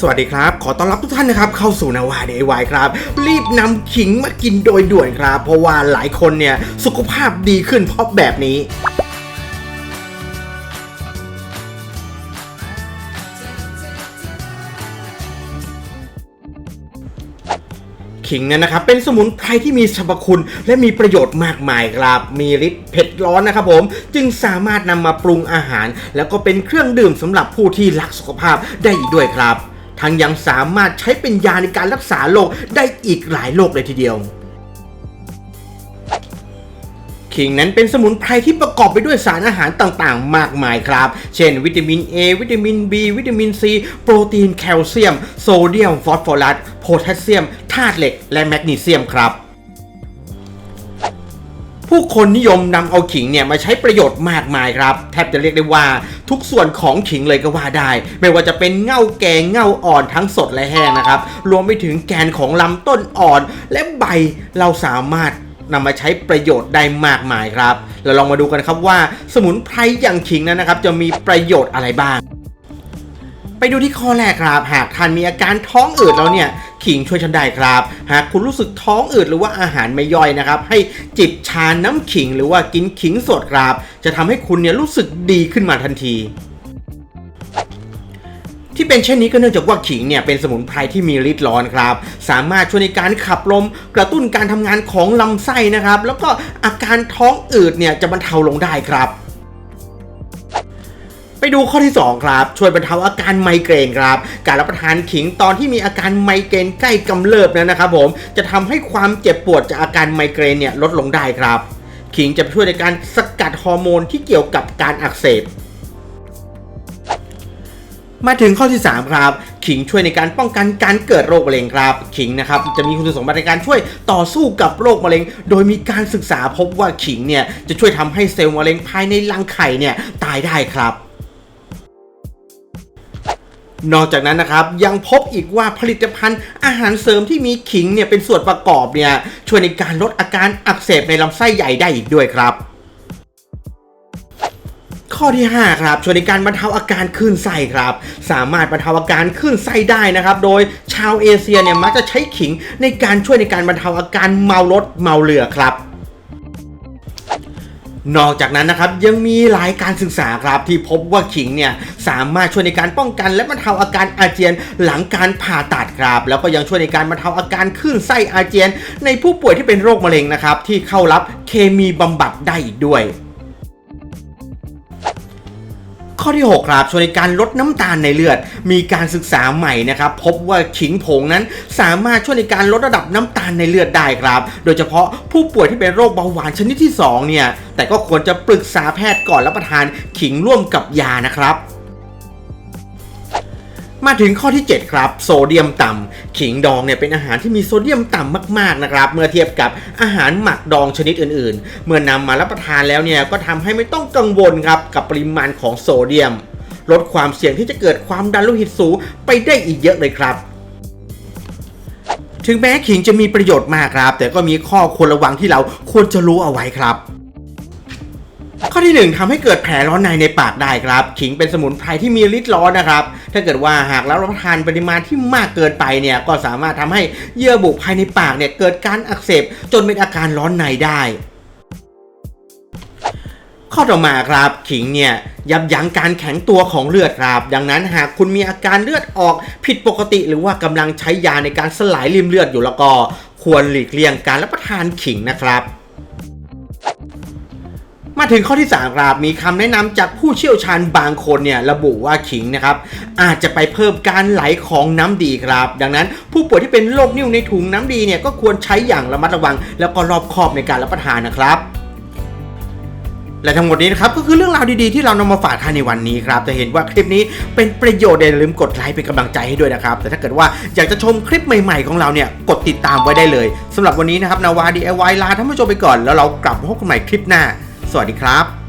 สวัสดีครับ ขอต้อนรับทุกท่านนะครับเข้าสู่นาวาเดวายครับ รีบนำขิงมากินโดยด่วนครับ เพราะว่าหลายคนเนี่ยสุขภาพดีขึ้นเพราะแบบนี้ขิงเนี่ยนะครับเป็นสมุนไพรที่มีสรรพคุณ และมีประโยชน์มากมายครับ มีฤทธิ์เผ็ดร้อนนะครับผมจึงสามารถนำมาปรุงอาหาร แล้วก็เป็นเครื่องดื่มสำหรับผู้ที่รักสุขภาพได้อีกด้วยครับ ทั้งยังสามารถใช้เป็นยาในการรักษาโรคได้อีกหลายโรคเลยทีเดียวขิงนั้นเป็นสมุนไพรที่ประกอบไปด้วยสารอาหารต่างๆ มากมายครับ เช่น วิตามิน A วิตามิน B วิตามิน C โปรตีน แคลเซียม โซเดียม ฟอสฟอรัส โพแทสเซียม ธาตุเหล็ก และแมกนีเซียมครับ ผู้คนนิยมนำเอาขิงเนี่ยมาใช้ประโยชน์มากมายครับ แทบจะเรียกได้ว่าทุกส่วนของขิงเลยก็ว่าได้ ไม่ว่าจะเป็นเง่าแกงเง่าอ่อนทั้งสดและแห้งนะครับ รวมไปถึงแกนของลำต้นอ่อน และใบเราสามารถนำมาใช้ประโยชน์ได้มากมายครับเราลองมาดูกันครับว่า สมุนไพรอย่างขิงนั้นนะครับ จะมีประโยชน์อะไรบ้าง ไปดูที่ข้อแรกครับ หากท่านมีอาการท้องอืดแล้วเนี่ย ขิงช่วยฉันได้ครับ หากคุณรู้สึกท้องอืดหรือว่าอาหารไม่ย่อยนะครับ ให้จิบชาน้ำขิงหรือว่ากินขิงสดครับ จะทำให้คุณเนี่ยรู้สึกดีขึ้นมาทันทีที่เป็นเช่นนี้ก็เนื่องจากว่าขิงเนี่ยเป็นสมุนไพรที่มีฤทธิ์ร้อนครับ สามารถช่วยในการขับลมกระตุ้นการทำงานของลำไส้นะครับ แล้วก็อาการท้องอืดเนี่ยจะบรรเทาลงได้ครับ ไปดูข้อที่ 2 ครับ ช่วยบรรเทาอาการไมเกรนครับ การรับประทานขิงตอนที่มีอาการไมเกรนใกล้กำเริบนั้นนะครับผมจะทำให้ความเจ็บปวดจากอาการไมเกรนเนี่ยลดลงได้ครับ ขิงจะช่วยในการสกัดฮอร์โมนที่เกี่ยวกับการอักเสบมาถึงข้อที่ 3 ครับ ขิงช่วยในการป้องกันการเกิดโรคมะเร็งครับ ขิงนะครับจะมีคุณสมบัติในการช่วยต่อสู้กับโรคมะเร็ง โดยมีการศึกษาพบว่าขิงเนี่ยจะช่วยทำให้เซลล์มะเร็งภายในรังไข่เนี่ยตายได้ครับ นอกจากนั้นนะครับยังพบอีกว่าผลิตภัณฑ์อาหารเสริมที่มีขิงเนี่ยเป็นส่วนประกอบเนี่ยช่วยในการลดอาการอักเสบในลำไส้ใหญ่ได้อีกด้วยครับข้อที่ 5 ครับช่วยในการบรรเทาอาการคลื่นไส้ครับ สามารถบรรเทาอาการคลื่นไส้ได้นะครับ โดยชาวเอเชียเนี่ยมักจะใช้ขิงในการช่วยในการบรรเทาอาการเมารถเมาเรือครับ นอกจากนั้นนะครับยังมีหลายการศึกษาครับที่พบว่าขิงเนี่ยสามารถช่วยในการป้องกัน และบรรเทาอาการอาเจียนหลังการผ่าตัดครับ แล้วก็ยังช่วยในการบรรเทาอาการคลื่นไส้อาเจียน ในผู้ป่วยที่เป็นโรคมะเร็งนะครับที่เข้ารับเคมีบำบัดได้อีกด้วย ข้อที่ 6 ครับช่วยในการลดน้ำตาลในเลือด มีการศึกษาใหม่นะครับ พบว่าขิงผงนั้นสามารถช่วยในการลดระดับน้ำตาลในเลือดได้ครับ โดยเฉพาะผู้ป่วยที่เป็นโรคเบาหวานชนิดที่ 2 เนี่ย แต่ก็ควรจะปรึกษาแพทย์ก่อนรับประทานขิงร่วมกับยานะครับ มาถึงข้อที่ 7 ครับ โซเดียมต่ำขิงดองเนี่ยเป็นอาหารที่มีโซเดียมต่ำมากๆนะครับ เมื่อเทียบกับอาหารหมักดองชนิดอื่นๆ เมื่อนำมารับประทานแล้วเนี่ยก็ทำให้ไม่ต้องกังวลครับกับปริมาณของโซเดียม ลดความเสี่ยงที่จะเกิดความดันโลหิตสูงไปได้อีกเยอะเลยครับถึงแม้ขิงจะมีประโยชน์มากครับ แต่ก็มีข้อควรระวังที่เราควรจะรู้เอาไว้ครับ ข้อที่ 1ทำให้เกิดแผลร้อนในในปากได้ครับขิงเป็นสมุนไพรที่มีฤทธิ์ร้อนนะครับ ถ้าเกิดว่าหากเรารับประทานปริมาณที่มากเกินไปเนี่ยก็สามารถทำให้เยื่อบุภายในปากเนี่ยเกิดการอักเสบจนเป็นอาการร้อนในได้ ข้อต่อมาครับขิงเนี่ยยับยั้งการแข็งตัวของเลือดครับ ดังนั้นหากคุณมีอาการเลือดออกผิดปกติ หรือว่ากำลังใช้ยาในการสลายริมเลือดอยู่แล้วก็ ควรหลีกเลี่ยงการรับประทานขิงนะครับ มาถึงข้อที่3ครับมีคำแนะนำจากผู้เชี่ยวชาญบางคนเนี่ยระบุว่าขิงนะครับอาจจะไปเพิ่มการไหลของน้ำดีครับ ดังนั้นผู้ป่วยที่เป็นโรคนิ่วในถุงน้ำดีเนี่ยก็ควรใช้อย่างระมัดระวัง แล้วก็รอบคอบในการรับประทานนะครับและทั้งหมดนี้นะครับก็คือเรื่องราวดีๆที่เรานำมาฝากท่านในวันนี้ครับจะเห็นว่าคลิปนี้เป็นประโยชน์อย่าลืมกดไลค์เป็นกำลังใจให้ด้วยนะครับ แต่ถ้าเกิดว่าอยากจะชมคลิปใหม่ๆของเราเนี่ยกดติดตามไว้ได้เลยสำหรับวันนี้นะครับนาวาดีไอวลาท่านผู้ชมไปก่อนแล้วเรากลับพบกันใหม่คลิปหน้า สวัสดีครับ